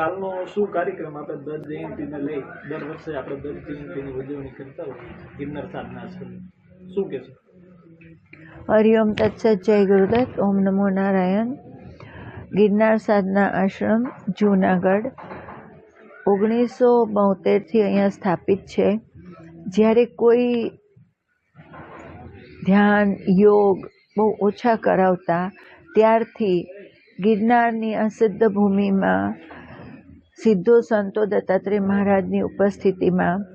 કાલનો શું કાર્યક્રમ આપણે દત્ત જયંતિને લઈ, દર વર્ષે આપણે દત્ત જયંતિની ઉજવણી કરતા હોય, ગિરનાર સાધના આશ્રમ. શું કહેશો હરિઓમ તત્સત જય ગુરુદત્ત, ઓમ નમો નારાયણ. ગિરનાર સાધના આશ્રમ, જૂનાગઢ. ઓગણીસો બોતેરથી અહીંયા સ્થાપિત છે. જ્યારે કોઈ ધ્યાન, યોગ બહુ ઓછા કરાવતા, ત્યારથી ગિરનારની આ ભૂમિમાં સિદ્ધો સંતો દત્તાત્રેય મહારાજની ઉપસ્થિતિમાં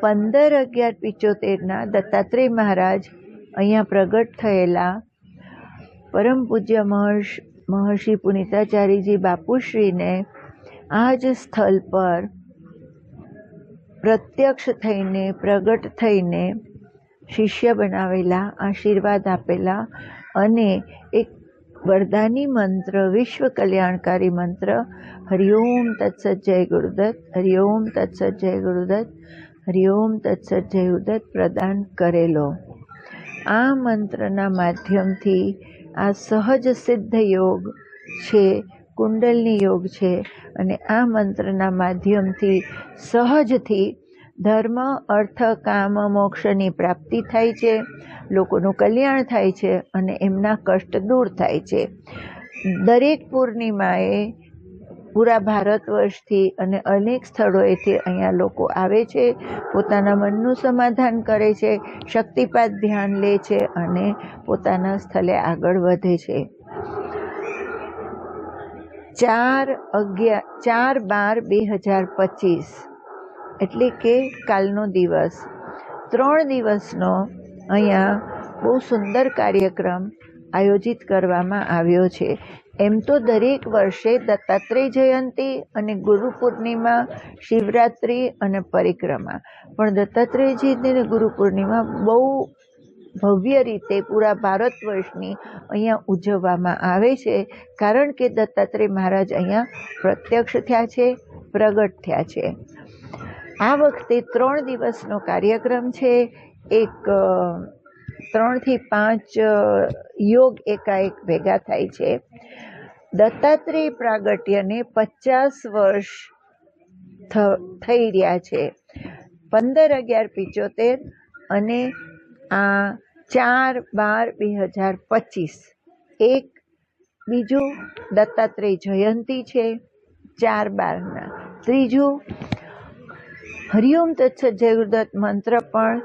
પંદર અગિયાર પિચોતેરના દત્તાત્રેય મહારાજ અહીંયા પ્રગટ થયેલા પરમ પૂજ્ય મહર્ષ, મહર્ષિ પુનિતાચાર્યજી બાપુશ્રીને આ જ સ્થળ પર પ્રત્યક્ષ થઈને, પ્રગટ થઈને શિષ્ય બનાવેલા, આશીર્વાદ આપેલા અને એક વરદાની મંત્ર વિશ્વ કલ્યાણકારી મંત્ર હરિઓમ તત્સત જય ગુરુદત્ત હરિઓમ તત્સત જય ગુરુદત્ત હરિઓમ તત્સત જય ગુરુદત્ત પ્રદાન કરેલો આ મંત્રના માધ્યમથી આ સહજ સિદ્ધ યોગ છે, કુંડલની યોગ છે અને આ મંત્રના માધ્યમથી સહજથી ધર્મ, અર્થ, કામ, મોક્ષની પ્રાપ્તિ થાય છે. લોકોનું કલ્યાણ થાય છે અને એમના કષ્ટ દૂર થાય છે. દરેક પૂર્ણિમાએ પૂરા ભારત વર્ષથી અને અનેક સ્થળોએથી અહીંયા લોકો આવે છે, પોતાના મનનું સમાધાન કરે છે શક્તિપાત ધ્યાન લે છે અને પોતાના સ્થળે આગળ વધે છે. ચાર અગિયાર ચાર બાર બે હજાર પચીસ, એટલે કે કાલનો દિવસ. ત્રણ દિવસનો અહીંયા બહુ સુંદર કાર્યક્રમ આયોજિત કરવામાં આવ્યો છે. એમ તો દરેક વર્ષે દત્તાત્રેય જયંતિ અને ગુરુ પૂર્ણિમા, શિવરાત્રિ અને પરિક્રમા. પણ દત્તાત્રેયજીની અને ગુરુ પૂર્ણિમા બહુ ભવ્ય રીતે પૂરા ભારત વર્ષની અહીંયા ઉજવવામાં આવે છે. કારણ કે દત્તાત્રેય મહારાજ અહીંયા પ્રત્યક્ષ થયા છે, પ્રગટ થયા છે. આ વખતે ત્રણ દિવસનો કાર્યક્રમ છે. એક ત્રણથી પાંચ યોગ એકાએક ભેગા થાય છે. દત્તાત્રેય પ્રાગટ્યને પચાસ વર્ષ થઈ રહ્યા છે. પંદર અગિયાર પિચોતેર અને આ ચાર બાર બે હજાર પચીસ. એક બીજું દત્તાત્રેય જયંતિ છે, ચાર બારના. ત્રીજું હરિઓમ તત્સત જય મંત્ર પણ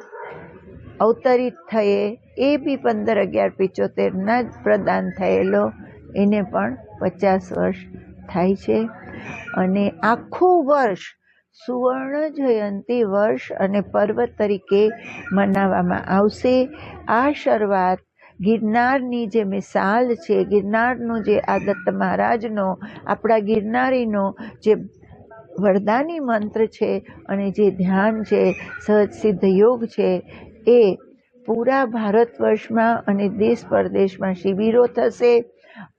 અવતરિત થયે, એ બી પંદર અગિયાર પિચોતેરના જ પ્રદાન થયેલો, એને પણ પચાસ વર્ષ થાય છે. અને આખું વર્ષ સુવર્ણ જયંતિ વર્ષ અને પર્વ તરીકે મનાવવામાં આવશે. આ શરૂઆત ગિરનારની જે મિસાલ છે. ગિરનારનું જે આ દત્ત મહારાજનો, આપણા ગિરનારીનો જે વરદાની મંત્ર છે અને જે ધ્યાન છે, સહજ સિદ્ધ યોગ છે એ પૂરા ભારત વર્ષમાં અને દેશ પરદેશમાં શિબિરો થશે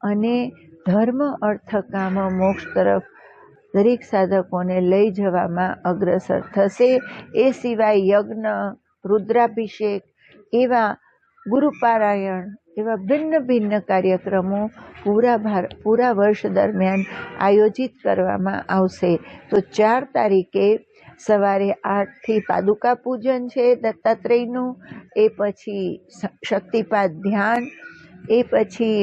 અને ધર્મ અર્થ કામ મોક્ષ તરફ દરેક સાધકોને લઈ જવામાં અગ્રસર થશે. એ સિવાય યજ્ઞ, રુદ્રાભિષેક એવા ગુરુપારાયણ એવા ભિન્ન ભિન્ન કાર્યક્રમો પૂરા ભાર, પૂરા વર્ષ દરમિયાન આયોજિત કરવામાં આવશે. તો ચાર તારીખે સવારે આઠથી પાદુકા પૂજન છે, દત્તાત્રેયનું, એ પછી શક્તિપાદ ધ્યાન, એ પછી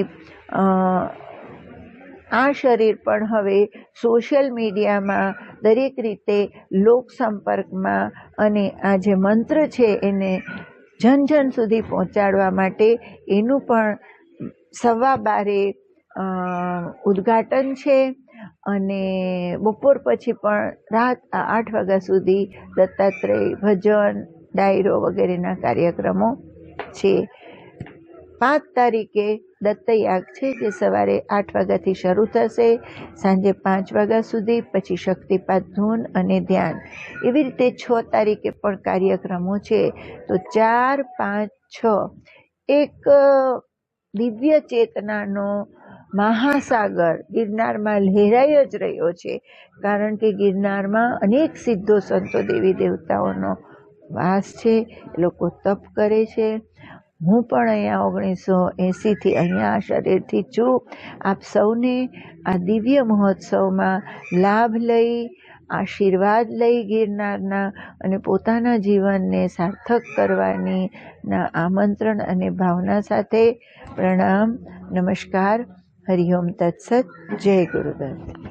આ શરીર પણ હવે સોશિયલ મીડિયામાં દરેક રીતે લોક સંપર્કમાં અને આ જે મંત્ર છે એને જન જન સુધી પહોંચાડવા માટે એનું પણ સવા બારે ઉદ્ઘાટન છે. અને બપોર પછી પણ રાત આઠ વાગ્યા સુધી દત્તાત્રેય ભજન, ડાયરો વગેરેના કાર્યક્રમો છે. પાંચ તારીખે દત્તયાગ છે જે સવારે આઠ વાગ્યાથી શરૂ થશે, સાંજે પાંચ વાગ્યા સુધી, પછી શક્તિપાત ધૂન અને ધ્યાન. એવી રીતે છ તારીખે પણ કાર્યક્રમો છે. તો ચાર, પાંચ, છ. એક દિવ્ય ચેતનાનો મહાસાગર ગિરનારમાં લહેરાઈ જ રહ્યો છે, કારણ કે ગિરનારમાં અનેક સિદ્ધો સંતો દેવી દેવતાઓનો વાસ છે લોકો તપ કરે છે. હું પણ અહીંયા ઓગણીસો એંસીથી અહીંયા શરીરથી છું. આપ સૌને આ દિવ્ય મહોત્સવમાં લાભ લઈ, આશીર્વાદ લઈ ગિરનારના અને પોતાના જીવનને સાર્થક કરવાની ના આમંત્રણ અને ભાવના સાથે પ્રણામ, નમસ્કાર. હરિઓમ તત્સત જય ગુરુદેવ